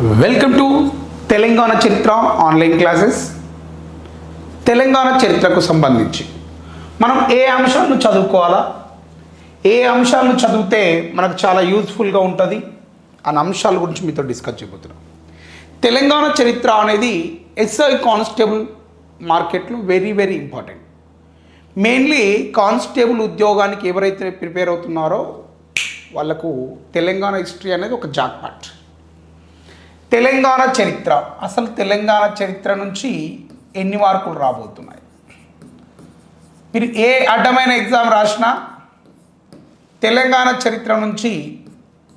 Welcome to Telangana చరిత్ర online classes Telangana చరిత్రకు సంబంధించి మనం ఏ అంశాలను చదువుకోవాలా? ఏ అంశాలను చదివితే మనకు చాలా యూజ్ఫుల్గా ఉంటుంది? అన్న అంశాల గురించి మీతో డిస్కస్ చేయబోతున్నాం. తెలంగాణ చరిత్ర అనేది ఎస్ఐ కానిస్టేబుల్ మార్కెట్లో very very important mainly constable ఉద్యోగానికి ఎవరైతే ప్రిపేర్ అవుతున్నారో వాళ్ళకు తెలంగాణ హిస్టరీ అనేది ఒక జాక్పాట్. తెలంగాణ చరిత్ర. అసలు తెలంగాణ చరిత్ర నుంచి ఎన్ని మార్కులు రాబోతున్నాయి? మీరు ఏ అడ్డమైన ఎగ్జామ్ రాసినా తెలంగాణ చరిత్ర నుంచి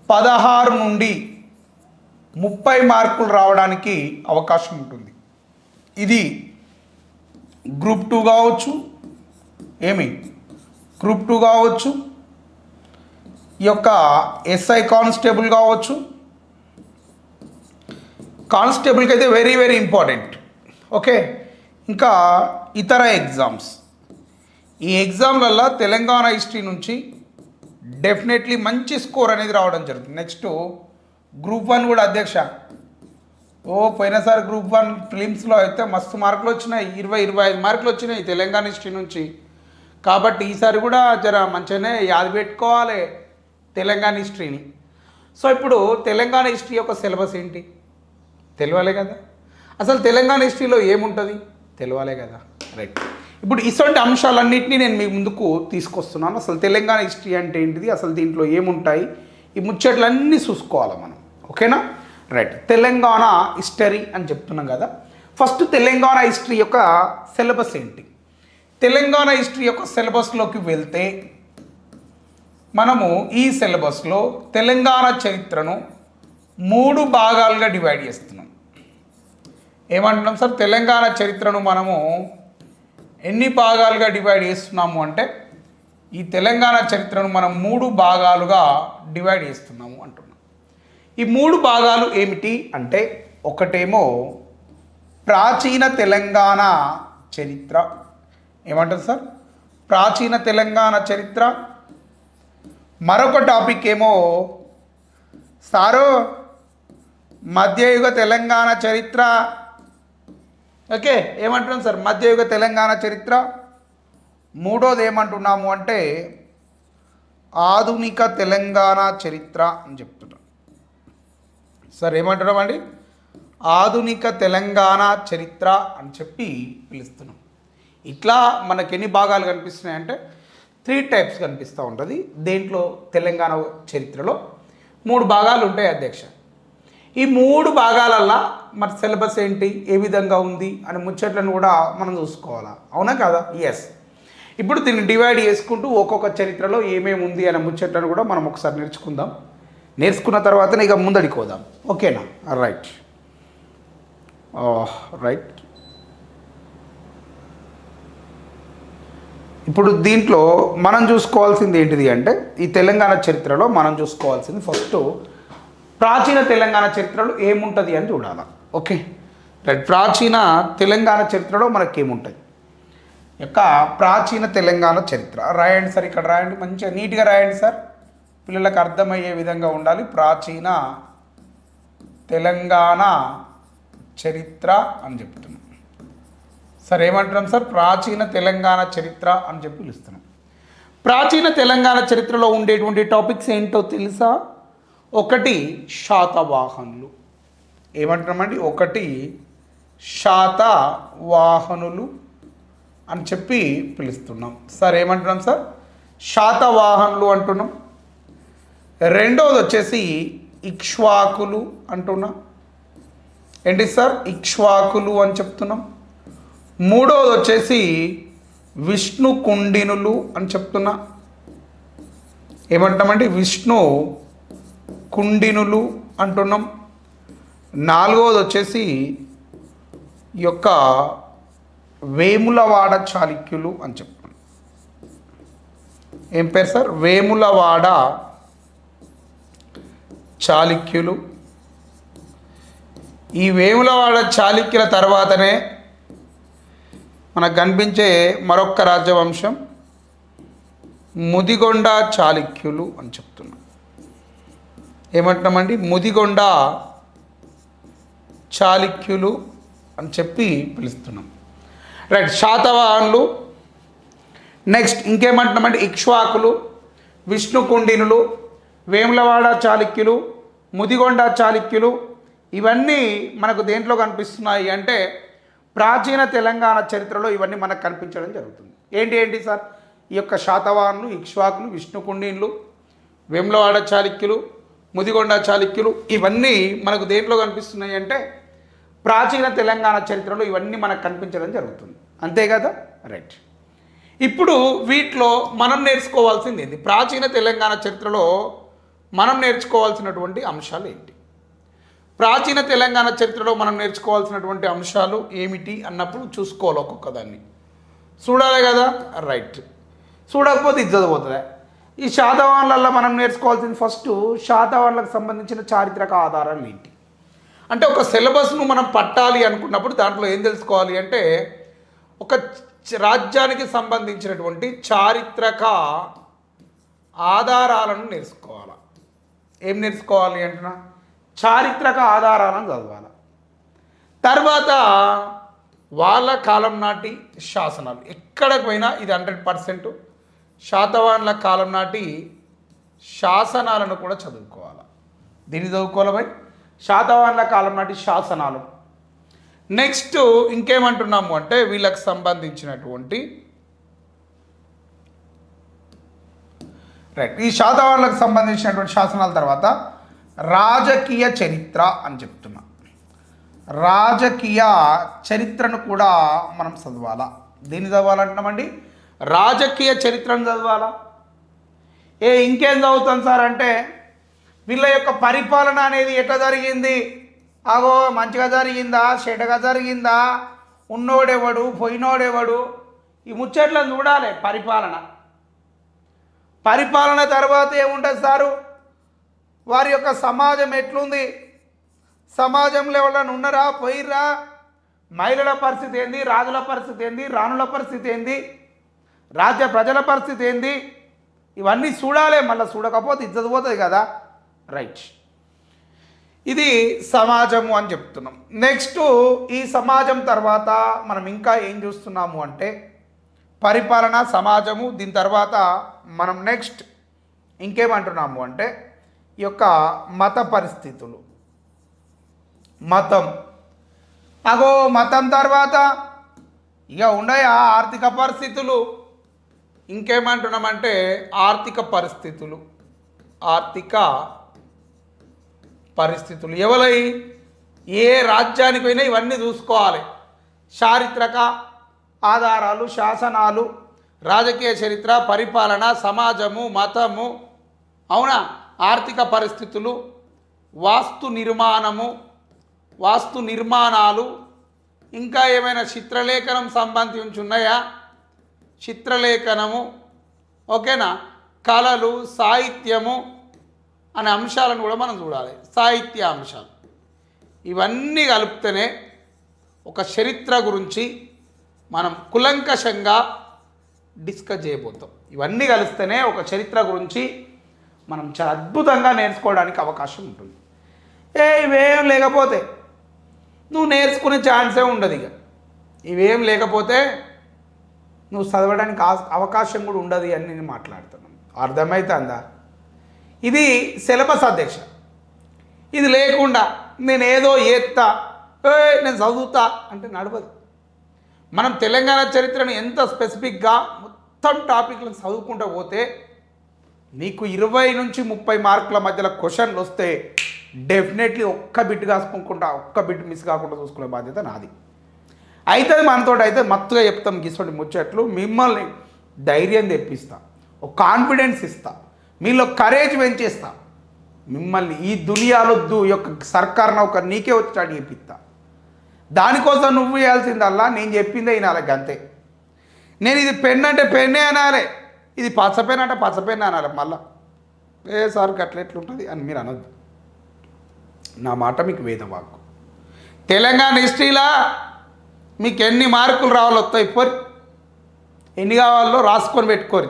పదహారు నుండి ముప్పై మార్కులు రావడానికి అవకాశం ఉంటుంది. ఇది గ్రూప్ టూ కావచ్చు ఏమి? గ్రూప్ టూ కావచ్చు ఈ యొక్క ఎస్ఐ కానిస్టేబుల్ కావచ్చు కానిస్టేబుల్కి అయితే వెరీ వెరీ ఇంపార్టెంట్. ఓకే? ఇంకా ఇతర ఎగ్జామ్స్. ఈ ఎగ్జామ్లలో తెలంగాణ హిస్టరీ నుంచి డెఫినెట్లీ మంచి స్కోర్ అనేది రావడం జరుగుతుంది. నెక్స్ట్ గ్రూప్ వన్ కూడా అధ్యక్ష. ఓ పోయినసారి గ్రూప్ వన్ ఫిలిమ్స్లో అయితే మస్తు మార్కులు వచ్చినాయి. ఇరవై ఇరవై ఐదు మార్కులు వచ్చినాయి తెలంగాణ హిస్టరీ నుంచి. కాబట్టి ఈసారి కూడా జర మంచిగానే యాద పెట్టుకోవాలి తెలంగాణ హిస్టరీని. సో ఇప్పుడు తెలంగాణ హిస్టరీ యొక్క సిలబస్ ఏంటి? తెలియాలే కదా. అసలు తెలంగాణ హిస్టరీలో ఏముంటుంది? తెలియాలే కదా. రైట్ ఇప్పుడు ఇటువంటి అంశాలన్నింటినీ నేను మీ ముందుకు తీసుకొస్తున్నాను. అసలు తెలంగాణ హిస్టరీ అంటే ఏంటిది? అసలు దీంట్లో ఏముంటాయి? ఈ ముచ్చట్లన్నీ చూసుకోవాలి మనం. ఓకేనా? రైట్ తెలంగాణ హిస్టరీ అని చెప్తున్నాం కదా. ఫస్ట్ తెలంగాణ హిస్టరీ యొక్క సిలబస్ ఏంటి? తెలంగాణ హిస్టరీ యొక్క సిలబస్లోకి వెళ్తే మనము ఈ సిలబస్లో తెలంగాణ చరిత్రను మూడు భాగాలుగా డివైడ్ చేస్తున్నాం. ఏమంటున్నాం సార్? తెలంగాణ చరిత్రను మనము ఎన్ని భాగాలుగా డివైడ్ చేస్తున్నాము అంటే ఈ తెలంగాణ చరిత్రను మనం మూడు భాగాలుగా డివైడ్ చేస్తున్నాము అంటున్నాం. ఈ మూడు భాగాలు ఏమిటి అంటే ఒకటేమో ప్రాచీన తెలంగాణ చరిత్ర. ఏమంటారు సార్? ప్రాచీన తెలంగాణ చరిత్ర. మరొక టాపిక్ ఏమో సారో మధ్యయుగ తెలంగాణ చరిత్ర. ఓకే ఏమంటున్నాం సార్? మధ్యయుగ తెలంగాణ చరిత్ర. మూడోది ఏమంటున్నాము అంటే ఆధునిక తెలంగాణ చరిత్ర అని చెప్తున్నాం. సార్ ఏమంటున్నాం అండి? ఆధునిక తెలంగాణ చరిత్ర అని చెప్పి పిలుస్తున్నాం. ఇట్లా మనకి ఎన్ని భాగాలు కనిపిస్తున్నాయి అంటే త్రీ టైప్స్ కనిపిస్తూ ఉంటుంది. దేంట్లో? తెలంగాణ చరిత్రలో. మూడు భాగాలు ఉంటాయి అధ్యక్ష. ఈ మూడు భాగాలల్లా మరి సిలబస్ ఏంటి ఏ విధంగా ఉంది అని ముచ్చట్లను కూడా మనం చూసుకోవాలా? అవునా కదా? ఎస్ ఇప్పుడు దీన్ని డివైడ్ చేసుకుంటూ ఒక్కొక్క చరిత్రలో ఏమేమి ఉంది అనే ముచ్చట్లను కూడా మనం ఒకసారి నేర్చుకుందాం. నేర్చుకున్న తర్వాతనే ఇక ముందడికి పోదాం ఓకేనా రైట్ రైట్ ఇప్పుడు దీంట్లో మనం చూసుకోవాల్సింది ఏంటిది అంటే ఈ తెలంగాణ చరిత్రలో మనం చూసుకోవాల్సింది ఫస్ట్ ప్రాచీన తెలంగాణ చరిత్రలో ఏముంటుంది అని చూడాలి. ఓకే? రైట్ ప్రాచీన తెలంగాణ చరిత్రలో మనకేముంటుంది? యొక్క ప్రాచీన తెలంగాణ చరిత్ర. రాయండి సార్ ఇక్కడ రాయండి. మంచిగా నీట్గా రాయండి సార్. పిల్లలకు అర్థమయ్యే విధంగా ఉండాలి. ప్రాచీన తెలంగాణ చరిత్ర అని చెప్తున్నాం. సార్ ఏమంటున్నాం సార్? ప్రాచీన తెలంగాణ చరిత్ర అని చెప్పి పిలుస్తున్నాం. ప్రాచీన తెలంగాణ చరిత్రలో ఉండేటువంటి టాపిక్స్ ఏంటో తెలుసా? ఒకటి శాతవాహనులు. ఏమంటున్నామండి? ఒకటి శాతవాహనులు అని చెప్పి పిలుస్తున్నాం. సార్ ఏమంటున్నాం సార్? శాతవాహనులు అంటున్నాం. రెండవది వచ్చేసి ఇక్ష్వాకులు అంటున్నాం. ఏంటి సార్? ఇక్ష్వాకులు అని చెప్తున్నాం. మూడవది వచ్చేసి విష్ణు కుండినులు అని చెప్తున్నా. ఏమంటామండి విష్ణు కుండినులు అంటున్నాం. నాలుగవది వచ్చేసి ఈ యొక్క వేములవాడ చాళుక్యులు అని చెప్తున్నాం. ఏం పేరు సార్? వేములవాడ చాళుక్యులు. ఈ వేములవాడ చాళుక్యుల తర్వాతనే మనకు కనిపించే మరొక్క రాజవంశం ముదిగొండ చాళుక్యులు అని చెప్తున్నాం. ఏమంటున్నామండి? ముదిగొండ చాళుక్యులు అని చెప్పి పిలుస్తున్నాం. రైట్ శాతవాహనులు. నెక్స్ట్ ఇంకేమంటున్నామంటే ఇక్ష్వాకులు విష్ణుకుండినులు వేములవాడ చాళుక్యులు ముదిగొండ చాళుక్యులు ఇవన్నీ మనకు దేంట్లో కనిపిస్తున్నాయి అంటే ప్రాచీన తెలంగాణ చరిత్రలో ఇవన్నీ మనకు కనిపించడం జరుగుతుంది. ఏంటి ఏంటి సార్? ఈ యొక్క శాతవాహనులు ఇక్ష్వాకులు విష్ణుకుండీన్లు వేములవాడ చాళుక్యులు ముదిగొండ చాళుక్యులు ఇవన్నీ మనకు దేంట్లో కనిపిస్తున్నాయి అంటే ప్రాచీన తెలంగాణ చరిత్రలో ఇవన్నీ మనకు కనిపించడం జరుగుతుంది. అంతే కదా? రైట్ ఇప్పుడు వీటిలో మనం నేర్చుకోవాల్సింది ఏంటి ప్రాచీన తెలంగాణ చరిత్రలో మనం నేర్చుకోవాల్సినటువంటి అంశాలు ఏంటి? ప్రాచీన తెలంగాణ చరిత్రలో మనం నేర్చుకోవాల్సినటువంటి అంశాలు ఏమిటి అన్నప్పుడు చూసుకోవాలి ఒక్కొక్క దాన్ని. చూడాలి కదా? రైట్ చూడకపోతే ఇది చదిపోతుందా ఈ శాతవాహనులలో మనం నేర్చుకోవాల్సింది ఫస్ట్ శాతవాహనులకు సంబంధించిన చారిత్రక ఆధారాలు ఏంటి? అంటే ఒక సిలబస్ను మనం పట్టాలి అనుకున్నప్పుడు దాంట్లో ఏం తెలుసుకోవాలి అంటే ఒక రాజ్యానికి సంబంధించినటువంటి చారిత్రక ఆధారాలను నేర్చుకోవాలి? ఏం నేర్చుకోవాలి అంటున్నా? చారిత్రక ఆధారాలను చదవాలి? తర్వాత వాళ్ళ కాలం నాటి శాసనాలు. ఎక్కడికి పోయినా ఇది హండ్రెడ్ పర్సెంట్ శాతవాహనుల కాలం నాటి శాసనాలను కూడా చదువుకోవాలి? దీన్ని చదువుకోవాలి భయ్ కాలం నాటి శాసనాలు. నెక్స్ట్ ఇంకేమంటున్నాము అంటే వీళ్ళకి సంబంధించినటువంటి రైట్ ఈ శాతవాహనులకు సంబంధించినటువంటి శాసనాల తర్వాత రాజకీయ చరిత్ర అని చెప్తున్నా. రాజకీయ చరిత్రను కూడా మనం చదవాలా? దీన్ని చదవాలంటున్నామండి. రాజకీయ చరిత్రను చదవాలా? ఏ ఇంకేం చదువుతాం సార్ అంటే వీళ్ళ యొక్క పరిపాలన అనేది ఎట్లా జరిగింది? అగో మంచిగా జరిగిందా? చెడ్డగా జరిగిందా? ఉన్నోడెవడు పోయినోడెవడు? ఈ ముచ్చట్లను చూడాలి పరిపాలన. పరిపాలన తర్వాత ఏముంటుంది సారు? వారి యొక్క సమాజం ఎట్లుంది? సమాజంలో ఎవరైనా ఉన్నరా? పోయిర్రా? మహిళల పరిస్థితి ఏంది? రాజుల పరిస్థితి ఏంది? రాణుల పరిస్థితి ఏంది? రాజ్య ప్రజల పరిస్థితి ఏంది? ఇవన్నీ చూడాలి మళ్ళీ చూడకపోతే ఇజ్జత పోతుంది కదా? రైట్ ఇది సమాజము అని చెప్తున్నాం. నెక్స్ట్ ఈ సమాజం తర్వాత మనం ఇంకా ఏం చూస్తున్నాము అంటే పరిపాలన సమాజము దీని తర్వాత మనం నెక్స్ట్ ఇంకేమంటున్నాము అంటే ఈ యొక్క మత పరిస్థితులు. మతం. అగో మతం తర్వాత ఇక ఉన్నాయా ఆర్థిక పరిస్థితులు? ఇంకేమంటున్నామంటే ఆర్థిక పరిస్థితులు. ఆర్థిక పరిస్థితులు. ఎవలై? ఏ రాజ్యానికి పోయినా ఇవన్నీ చూసుకోవాలి. చారిత్రక ఆధారాలు శాసనాలు రాజకీయ చరిత్ర పరిపాలన సమాజము మతము అవునా? ఆర్థిక పరిస్థితులు వాస్తు నిర్మాణము వాస్తు నిర్మాణాలు ఇంకా ఏమైనా చిత్రలేఖనం సంబంధించి ఉన్నాయా? చిత్రలేఖనము ఓకేనా? కళలు సాహిత్యము అనే అంశాలను కూడా మనం చూడాలి. సాహిత్య అంశాలు ఇవన్నీ కలిపితేనే ఒక చరిత్ర గురించి మనం కులంకషంగా డిస్కస్ చేయబోతాం. ఇవన్నీ కలిస్తేనే ఒక చరిత్ర గురించి మనం చాలా అద్భుతంగా నేర్చుకోవడానికి అవకాశం ఉంటుంది. ఏ ఇవేం లేకపోతే నువ్వు నేర్చుకునే ఛాన్సే ఉండదు ఇక. ఇవేం లేకపోతే నువ్వు చదవడానికి ఆ- అవకాశం కూడా ఉండదు అని నేను మాట్లాడుతున్నాను. అర్థమవుతుందా ఇది సిలబస్ అధ్యక్ష. ఇది లేకుండా నేను ఏదో ఏత్తా ఏ నేను చదువుతా అంటే నడవదు. మనం తెలంగాణ చరిత్రను ఎంత స్పెసిఫిక్గా మొత్తం టాపిక్లను చదువుకుంటూ పోతే నీకు ఇరవై నుంచి ముప్పై మార్కుల మధ్యలో క్వశ్చన్లు వస్తే డెఫినెట్లీ ఒక్క బిట్ కాసుకుంటా ఒక్క బిట్ మిస్ కాకుండా చూసుకునే బాధ్యత నాది. అయితే మనతో అయితే మత్తుగా చెప్తాం గిసోటి ముచ్చట్లు. మిమ్మల్ని ధైర్యం తెప్పిస్తా. ఒక కాన్ఫిడెన్స్ ఇస్తా. మీలో కరేజ్ పెంచేస్తా. మిమ్మల్ని ఈ దునియాలొద్దు ఈ యొక్క సర్కార్ ఒక నీకే వచ్చాడు చెప్పిస్తా దానికోసం నువ్వు చేయాల్సిందల్లా నేను చెప్పిందే వినాలి అంతే నేను ఇది పెన్ అంటే పెన్నే అనాలి. ఇది పచ్చ పెన్ అంటే పచ్చ పెన్ అనాలి మళ్ళా. ఏ సార్ గట్ల ఎట్లుంటుంది అని మీరు అనొద్దు. నా మాట మీకు వేదవాక్కు. తెలంగాణ హిస్టరీలా మీకు ఎన్ని మార్కులు రావాలో వస్తాయి పోరి. ఎన్ని కావాలో రాసుకొని పెట్టుకోరి.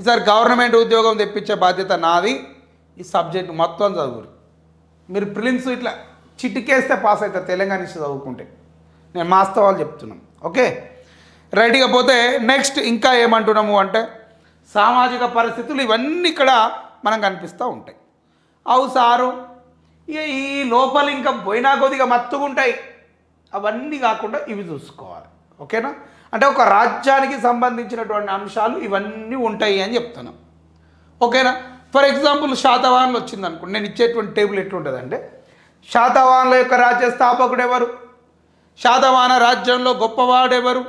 ఈసారి గవర్నమెంట్ ఉద్యోగం తెప్పించే బాధ్యత నాది. ఈ సబ్జెక్ట్ మొత్తం చదువురు. మీరు ప్రిలిమ్స్ ఇట్లా చిటికేస్తే పాస్ అవుతారు తెలంగాణ నుంచి చదువుకుంటే. నేను వాస్తవాలు చెప్తున్నాను. ఓకే? రైట్గా పోతే నెక్స్ట్ ఇంకా ఏమంటున్నాము అంటే సామాజిక పరిస్థితులు ఇవన్నీ ఇక్కడ మనం కనిపిస్తూ ఉంటాయి. అవు సారు ఈ లోపల ఇంకా పోయినా కొద్దిగా మత్తుగా ఉంటాయి అవన్నీ కాకుండా ఇవి చూసుకోవాలి. ఓకేనా? అంటే ఒక రాజ్యానికి సంబంధించినటువంటి అంశాలు ఇవన్నీ ఉంటాయి అని చెప్తున్నాం. ఓకేనా? ఫర్ ఎగ్జాంపుల్ శాతవాహన్లు వచ్చింది అనుకోండి నేను ఇచ్చేటువంటి టేబుల్ ఎట్లుంటుందంటే శాతవాహనుల యొక్క రాజ్య స్థాపకుడు ఎవరు? శాతవాహన రాజ్యంలో గొప్పవాడెవరు?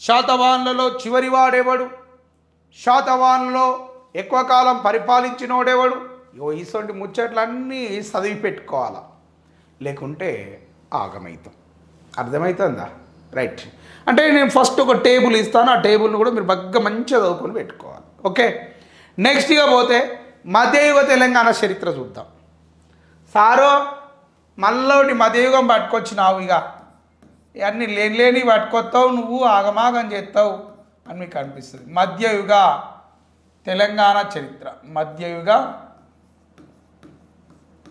శాతవాహనులలో చివరివాడెవడు? శాతవాహనులో ఎక్కువ కాలం పరిపాలించినోడెవడు? ఇగో ఇటువంటి ముచ్చట్లన్నీ చదివి పెట్టుకోవాలా లేకుంటే ఆగమవుతాం అర్థమవుతుందా రైట్ అంటే నేను ఫస్ట్ ఒక టేబుల్ ఇస్తాను ఆ టేబుల్ని కూడా మీరు బాగా మంచిగా చదువుకొని పెట్టుకోవాలి. ఓకే నెక్స్ట్గా పోతే మధ్యయుగ తెలంగాణ చరిత్ర చూద్దాం. సారో మళ్ళీ మధ్యయుగం పట్టుకొచ్చినావు ఇక. ఇవన్నీ లేని లేని పట్టుకొస్తావు నువ్వు ఆగమాగం చేస్తావు అని మీకు అనిపిస్తుంది. మధ్యయుగ తెలంగాణ చరిత్ర. మధ్యయుగ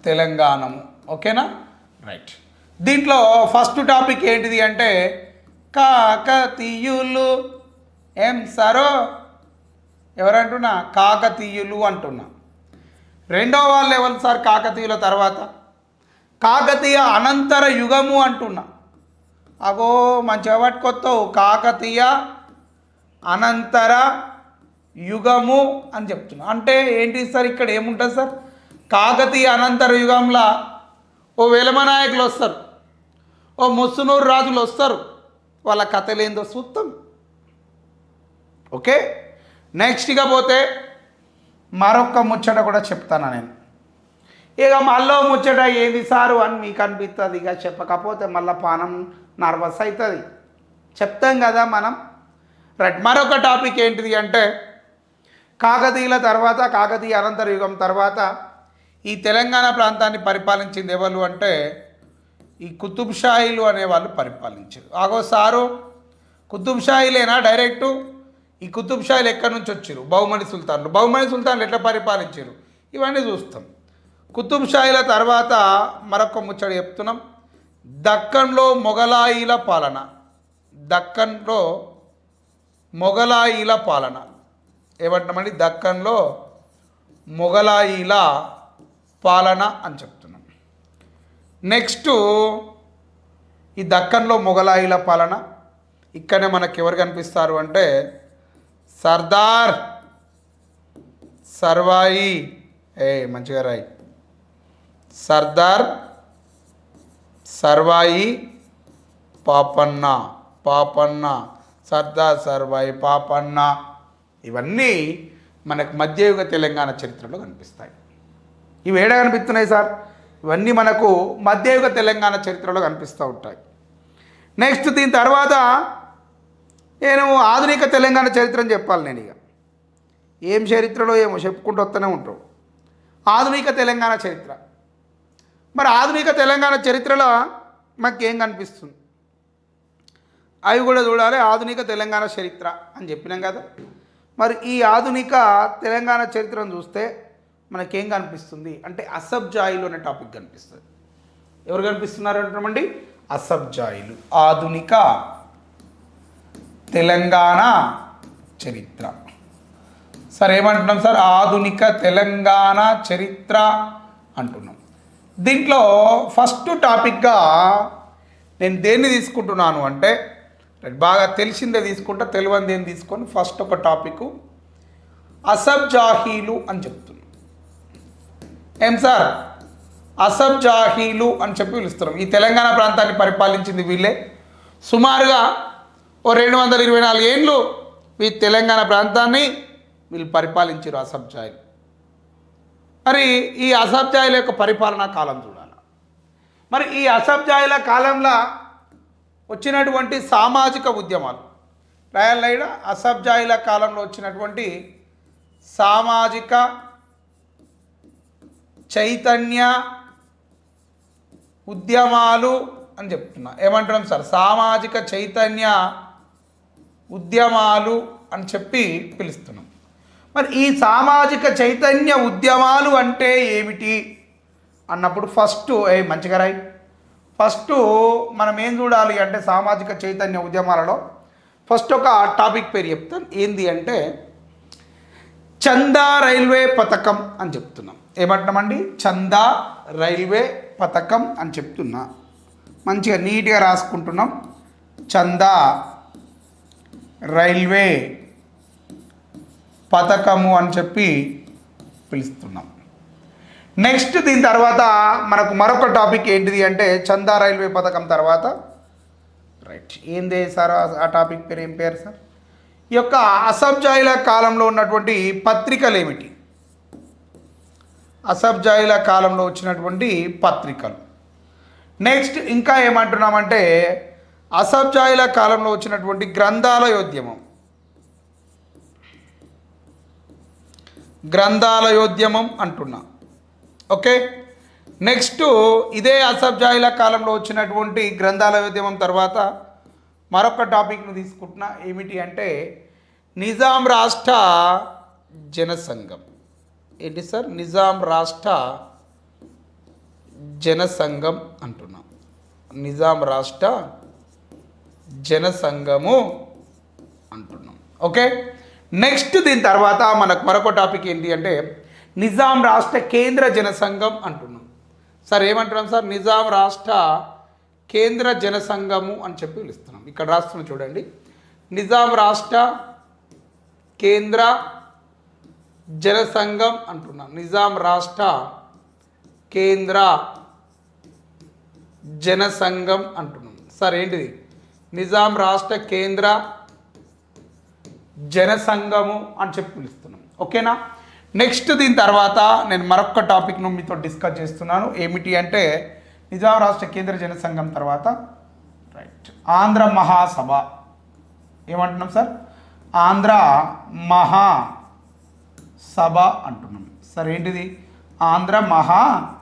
తెలంగాణము. ఓకేనా రైట్ దీంట్లో ఫస్ట్ టాపిక్ ఏంటిది అంటే కాకతీయులు. ఏం సరో? ఎవరంటున్నా? కాకతీయులు అంటున్నా. రెండో వాళ్ళు ఎవరు సార్? కాకతీయుల తర్వాత. కాకతీయ అనంతర యుగము అంటున్నా. అగో మంచిగా పట్టుకొస్తావు కాకతీయ అనంతర యుగము అని చెప్తున్నా. అంటే ఏంటి సార్? ఇక్కడ ఏముంటుంది సార్? కాకతీయ అనంతర యుగంలో ఓ వెలమనాయకులు వస్తారు. ఓ ముస్సునూరు రాజులు వస్తారు. వాళ్ళ కథలేందో ఏందో చూస్తాం ఓకే? నెక్స్ట్గా పోతే మరొక ముచ్చట కూడా చెప్తాను నేను. ఇక మళ్ళీ ముచ్చట ఏది సారు అని మీకు అనిపిస్తుంది ఇక చెప్పకపోతే మళ్ళీ పానం నర్వస్ అవుతుంది చెప్తాం కదా మనం. రైట్ మరొక టాపిక్ ఏంటిది అంటే కాకతీయుల తర్వాత కాకతీయ అనంతర యుగం తర్వాత ఈ తెలంగాణ ప్రాంతాన్ని పరిపాలించింది ఎవరు అంటే ఈ కుతుబ్షాయిలు అనేవాళ్ళు పరిపాలించారు. ఆగో సారు కుతుబ్ డైరెక్టు ఈ కుతుబ్షాయిలు ఎక్కడి నుంచి వచ్చారు? బహుమణి సుల్తాన్లు. బహుమణి సుల్తాన్లు ఎట్లా పరిపాలించారు? ఇవన్నీ చూస్తాం. కుతుబ్షాయిల తర్వాత మరొక ముచ్చట చెప్తున్నాం. దక్కన్లో మొఘలాయిల పాలన. దక్కన్లో మొఘలాయిల పాలన. ఏమంటామండి దక్కన్లో మొఘలాయిల పాలన అని చెప్తాం. నెక్స్ట్ ఈ దక్కన్లో మొఘలాయిల పాలన. ఇక్కడనే మనకి ఎవరు కనిపిస్తారు అంటే సర్దార్ సర్వాయి. ఏ మంచిగా రాయి. సర్దార్ సర్వాయి పాపన్న పాపన్న సర్దార్ సర్వాయి పాపన్న. ఇవన్నీ మనకు మధ్యయుగ తెలంగాణ చరిత్రలో కనిపిస్తాయి. ఇవి ఏడ కనిపిస్తున్నాయి సార్? ఇవన్నీ మనకు మధ్యయుగ తెలంగాణ చరిత్రలో కనిపిస్తూ ఉంటాయి. నెక్స్ట్ దీని తర్వాత నేను ఆధునిక తెలంగాణ చరిత్రను చెప్పాలి నేను ఇక. ఏం చరిత్రలో ఏమో చెప్పుకుంటూ వస్తూనే ఉంటాం. ఆధునిక తెలంగాణ చరిత్ర. మరి ఆధునిక తెలంగాణ చరిత్రలో మాకు ఏం కనిపిస్తుంది? అవి కూడా చూడాలి ఆధునిక తెలంగాణ చరిత్ర అని చెప్పినాం కదా. మరి ఈ ఆధునిక తెలంగాణ చరిత్రను చూస్తే మనకేం కనిపిస్తుంది? అంటే అసబ్జాయిలు అనే టాపిక్ కనిపిస్తుంది. ఎవరు కనిపిస్తున్నారు అంటామండి అసబ్జాయిలు ఆధునిక తెలంగాణ చరిత్ర. సార్ ఏమంటున్నాం సార్? ఆధునిక తెలంగాణ చరిత్ర అంటున్నాం. దీంట్లో ఫస్ట్ టాపిక్గా నేను దేన్ని తీసుకుంటున్నాను అంటే బాగా తెలిసిందే తీసుకుంటా తెలియంది ఏం తీసుకొని. ఫస్ట్ ఒక టాపిక్ అసబ్ జాహీలు అని చెప్తున్నాను ఏం సార్? అసబ్ జాహీలు అని చెప్పి పిలుస్తున్నాం ఈ తెలంగాణ ప్రాంతాన్ని పరిపాలించింది వీళ్ళే. సుమారుగా ఓ రెండు వందల ఇరవై నాలుగు ఏళ్ళు ఈ తెలంగాణ ప్రాంతాన్ని వీళ్ళు పరిపాలించారు అసబ్ జాయిలు మరి ఈ అసబ్ జాయిల యొక్క పరిపాలనా కాలం చూడాలి. మరి ఈ అసబ్ జాయిల కాలంలో వచ్చినటువంటి సామాజిక ఉద్యమాలు రాయల్ అసబ్ జాయిల కాలంలో వచ్చినటువంటి సామాజిక చైతన్య ఉద్యమాలు అని చెప్తున్నా. ఏమంటున్నాం సార్? సామాజిక చైతన్య ఉద్యమాలు అని చెప్పి పిలుస్తున్నాం. మరి ఈ సామాజిక చైతన్య ఉద్యమాలు అంటే ఏమిటి? అన్నప్పుడు ఫస్ట్ ఏ మంచిగా రాయి. ఫస్ట్ మనం ఏం చూడాలి అంటే సామాజిక చైతన్య ఉద్యమాలలో ఫస్ట్ ఒక టాపిక్ పేరు చెప్తాను. ఏంది అంటే చందా రైల్వే పథకం అని చెప్తున్నాం. ఏమంటున్నామండి? చందా రైల్వే పథకం అని చెప్తున్నా. మంచిగా నీట్గా రాసుకుంటున్నాం. చందా రైల్వే పథకము అని చెప్పి పిలుస్తున్నాం. నెక్స్ట్ దీని తర్వాత మనకు మరొక టాపిక్ ఏంటిది అంటే చందా రైల్వే పథకం తర్వాత. రైట్. ఏంది సార్ ఆ- టాపిక్ పేరు? ఏం పేరు సార్? ఈ యొక్క అసబ్జాయిల కాలంలో ఉన్నటువంటి పత్రికలు ఏమిటి? అసబ్జాయిల కాలంలో వచ్చినటువంటి పత్రికలు. నెక్స్ట్ ఇంకా ఏమంటున్నామంటే అసబ్జాయిల కాలంలో వచ్చినటువంటి గ్రంథాలయోద్యమం. గ్రంథాలయోద్యమం అంటున్నా. ఓకే? నెక్స్ట్ ఇదే అసబ్జాయిల కాలంలో వచ్చినటువంటి గ్రంథాలయోద్యమం తర్వాత మరొక టాపిక్ను తీసుకుంటున్నా. ఏమిటి అంటే నిజాం రాష్ట్ర జనసంఘం. ఏంటి సార్? నిజాం రాష్ట్ర జనసంఘం అంటున్నాం. నిజాం రాష్ట్ర జనసంఘము అంటున్నాం. ఓకే? నెక్స్ట్ దీని తర్వాత మనకు మరొక టాపిక్ ఏంటి అంటే నిజాం రాష్ట్ర కేంద్ర జనసంఘం అంటున్నాం. సార్ ఏమంటున్నాం సార్? నిజాం రాష్ట్ర కేంద్ర జనసంఘము అని చెప్పి పిలుస్తున్నాం. ఇక్కడ రాస్తున్నాం చూడండి. నిజాం రాష్ట్ర కేంద్ర జనసంఘం అంటున్నాం. నిజాం రాష్ట్ర కేంద్ర జనసంఘం అంటున్నాం. సార్ ఏంటిది? నిజాం రాష్ట్ర కేంద్ర జనసంఘము అని చెప్పి పిలుస్తున్నాం. ఓకేనా? నెక్స్ట్ దీని తర్వాత నేను మరొక టాపిక్ను మీతో డిస్కస్ చేస్తున్నాను. ఏమిటి అంటే నిజాం రాష్ట్ర కేంద్ర జనసంఘం తర్వాత రైట్ ఆంధ్ర మహాసభ. ఏమంటున్నాం సార్? ఆంధ్ర మహా సభ అంటున్నాం. సార్ ఏంటిది? ఆంధ్ర మహా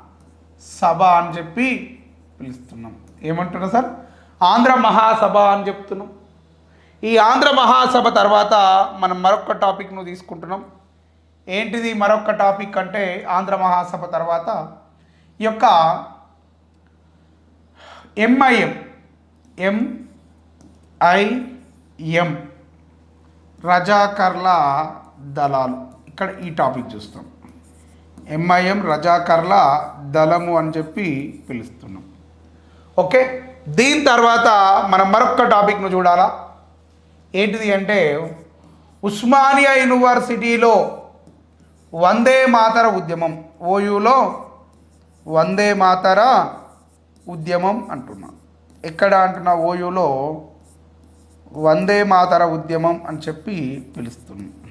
సభ అని చెప్పి పిలుస్తున్నాం. ఏమంటున్నా సార్? ఆంధ్ర మహాసభ అని చెప్తున్నాం. ఈ ఆంధ్ర మహాసభ తర్వాత మనం మరొక టాపిక్ను తీసుకుంటున్నాం. ఏంటిది మరొక టాపిక్ అంటే ఆంధ్ర మహాసభ తర్వాత? ఈ యొక్క ఎంఐఎం ఎంఐఎం రజాకర్ల దళాలు. ఇక్కడ ఈ టాపిక్ చూస్తాం. ఎంఐఎం రజాకర్ల దళము అని చెప్పి పిలుస్తున్నాం. ఓకే? దీని తర్వాత మనం మరొక టాపిక్ను చూడాలా? ఏంటిది అంటే ఉస్మానియా యూనివర్సిటీలో వందే మాతర ఉద్యమం ఓయూలో వందే మాతర ఉద్యమం అంటున్నా. ఎక్కడ అంటున్నా ఓయూలో? వందే మాతర ఉద్యమం అని చెప్పి పిలుస్తున్నాం.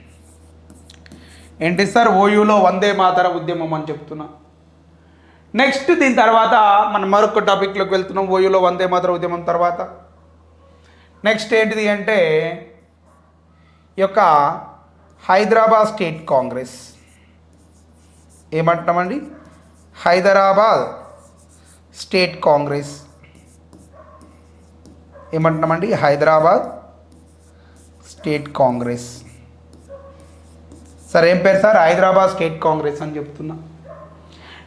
ఏంటి సార్ ఓయూలో వందే మాతర ఉద్యమం అని చెప్తున్నా. నెక్స్ట్ దీని తర్వాత మనం మరొక టాపిక్లోకి వెళ్తున్నాం ఓయూలో వందే మాతర ఉద్యమం తర్వాత. నెక్స్ట్ ఏంటిది అంటే ఈ యొక్క Hyderabad state Congress. ఏమంటున్నామండి? Hyderabad State Congress. ఏమంటున్నామండి? Hyderabad State Congress. Sir ఏం పేరు సార్? హైదరాబాద్ స్టేట్ కాంగ్రెస్ అని చెప్తున్నా.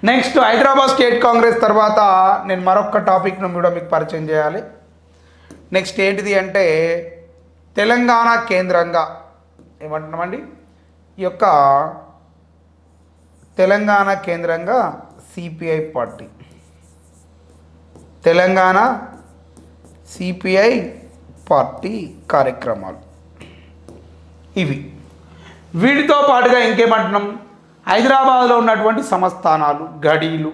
నెక్స్ట్ హైదరాబాద్ స్టేట్ కాంగ్రెస్ తర్వాత నేను మరొక టాపిక్ను కూడా మీకు పరిచయం చేయాలి. నెక్స్ట్ ఏంటిది అంటే తెలంగాణ కేంద్రంగా ఏమంటున్నామండి? ఈ యొక్క తెలంగాణ కేంద్రంగా CPI party. Telangana CPI party కార్యక్రమాలు. ఇవి. వీటితో పాటుగా ఇంకేమంటున్నాం? హైదరాబాద్లో ఉన్నటువంటి సంస్థానాలు గడీలు.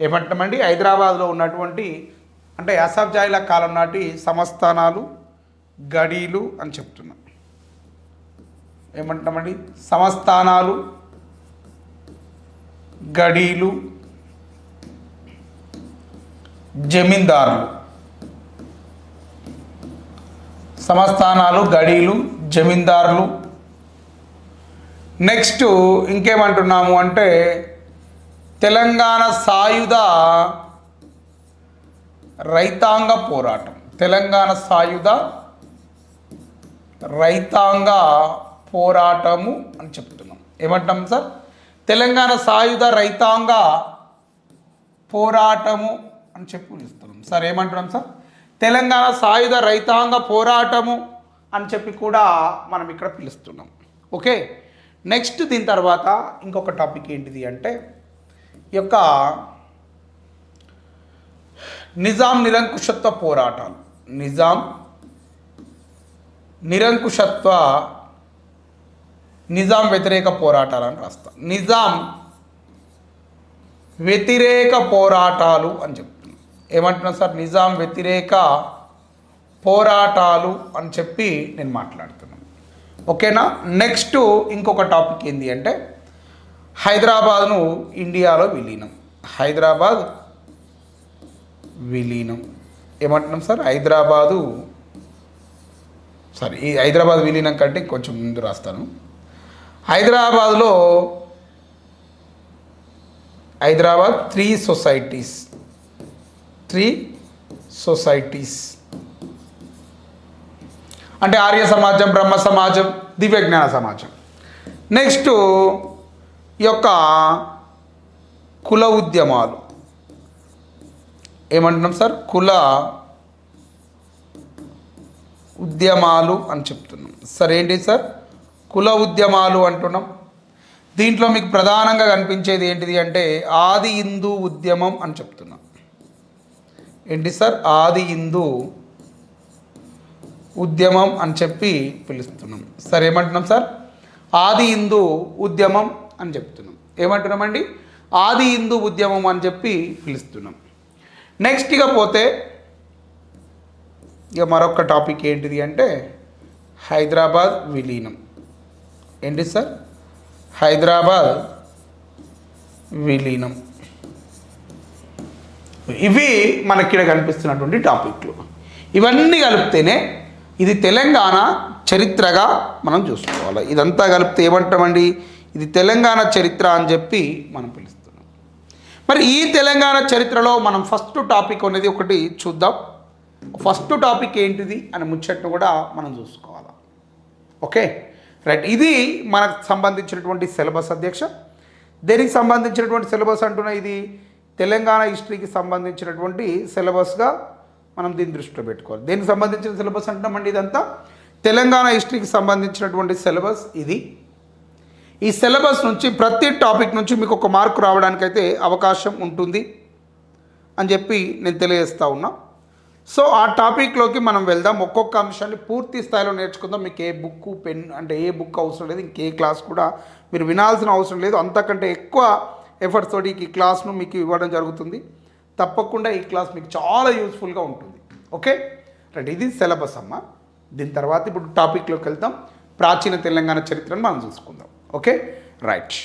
ఏమంటున్నామండి? హైదరాబాద్లో ఉన్నటువంటి అంటే అసబ్జాయిల కాలం నాటి సంస్థానాలు గడీలు అని చెప్తున్నాం. ఏమంటున్నామండి? సంస్థానాలు గడీలు జమీందారులు. సంస్థానాలు గడీలు జమీందారులు నెక్స్ట్ ఇంకేమంటున్నాము అంటే తెలంగాణ సాయుధ రైతాంగ పోరాటం. తెలంగాణ సాయుధ రైతాంగ పోరాటము అని చెప్తున్నాం. ఏమంటాం సార్? తెలంగాణ సాయుధ రైతాంగ పోరాటము అని చెప్పి పిలుస్తున్నాం సార్ ఏమంటున్నాం సార్? తెలంగాణ సాయుధ రైతాంగ పోరాటము అని చెప్పి కూడా మనం ఇక్కడ పిలుస్తున్నాం. ఓకే? నెక్స్ట్ దీని తర్వాత ఇంకొక టాపిక్ ఏంటిది అంటే ఈ యొక్క నిజాం నిరంకుశత్వ పోరాటాలు. నిజాం నిరంకుశత్వ నిజాం వ్యతిరేక పోరాటాలు అని రాస్తా. నిజాం వ్యతిరేక పోరాటాలు అని చెప్తున్నాం ఏమంటున్నా సార్? నిజాం వ్యతిరేక పోరాటాలు అని చెప్పి నేను మాట్లాడుతున్నాను ఓకేనా? నెక్స్ట్ ఇంకొక టాపిక్ ఏంటి అంటే హైదరాబాద్ను ఇండియాలో విలీనం. హైదరాబాద్ విలీనం. ఏమంటున్నాం సార్? హైదరాబాదు సారీ ఈ హైదరాబాద్ విలీనం కంటే కొంచెం ముందు రాస్తాను. హైదరాబాద్లో Hyderabad three societies three societies అంటే ఆర్య సమాజం బ్రహ్మ సమాజం దివ్యజ్ఞాన సమాజం. నెక్స్ట్ ఈ యొక్క కుల ఉద్యమాలు. ఏమంటున్నాం సార్? కుల ఉద్యమాలు అని చెప్తున్నాం. సార్ ఏంటి సార్? కుల ఉద్యమాలు అంటున్నాం. దీంట్లో మీకు ప్రధానంగా కనిపించేది ఏంటిది అంటే ఆది హిందూ ఉద్యమం అని చెప్తున్నాం. ఏంటి సార్? ఆది హిందూ ఉద్యమం అని చెప్పి పిలుస్తున్నాం. సార్ ఏమంటున్నాం సార్? ఆది హిందూ ఉద్యమం అని చెప్తున్నాం. ఏమంటున్నామండి? ఆది హిందూ ఉద్యమం అని చెప్పి పిలుస్తున్నాం. నెక్స్ట్ ఇక పోతే ఇక మరొక టాపిక్ ఏంటిది అంటే హైదరాబాద్ విలీనం. ఏంటి సార్? హైదరాబాద్ విలీనం. ఇవి మనకి కనిపిస్తున్నటువంటి టాపిక్లు ఇవన్నీ కలిపితేనే ఇది తెలంగాణ చరిత్రగా మనం చూసుకోవాలి. ఇదంతా కలిపితే ఏమంటామండి? ఇది తెలంగాణ చరిత్ర అని చెప్పి మనం పిలుస్తున్నాం. మరి ఈ తెలంగాణ చరిత్రలో మనం ఫస్ట్ టాపిక్ అనేది ఒకటి చూద్దాం. ఫస్ట్ టాపిక్ ఏంటిది అని ముచ్చట్ను కూడా మనం చూసుకోవాలి. ఓకే? రైట్. ఇది మనకు సంబంధించినటువంటి సిలబస్ అధ్యక్ష. దేనికి సంబంధించినటువంటి సిలబస్ అంటున్నా ఇది? తెలంగాణ హిస్టరీకి సంబంధించినటువంటి సిలబస్గా మనం దీన్ని దృష్టిలో పెట్టుకోవాలి. దీనికి సంబంధించిన సిలబస్ అంటున్నామండి ఇదంతా? తెలంగాణ హిస్టరీకి సంబంధించినటువంటి సిలబస్ ఇది. ఈ సిలబస్ నుంచి ప్రతి టాపిక్ నుంచి మీకు ఒక మార్కు రావడానికైతే అవకాశం ఉంటుంది అని చెప్పి నేను తెలియజేస్తూ ఉన్నా. సో ఆ టాపిక్లోకి మనం వెళ్దాం. ఒక్కొక్క అంశాన్ని పూర్తి స్థాయిలో నేర్చుకుందాం. మీకు ఏ బుక్ పెన్ అంటే ఏ బుక్ అవసరం లేదు ఇంకే క్లాస్ కూడా మీరు వినాల్సిన అవసరం లేదు. అంతకంటే ఎక్కువ ఎఫర్ట్స్ తోటి ఈ క్లాస్ను మీకు ఇవ్వడం జరుగుతుంది. తప్పకుండా ఈ క్లాస్ మీకు చాలా యూస్ఫుల్గా ఉంటుంది. ఓకే రైట్ ఇది సిలబస్ అమ్మ. దీని తర్వాత ఇప్పుడు టాపిక్లోకి వెళ్తాం ప్రాచీన తెలంగాణ చరిత్రను మనం చూసుకుందాం. Okay right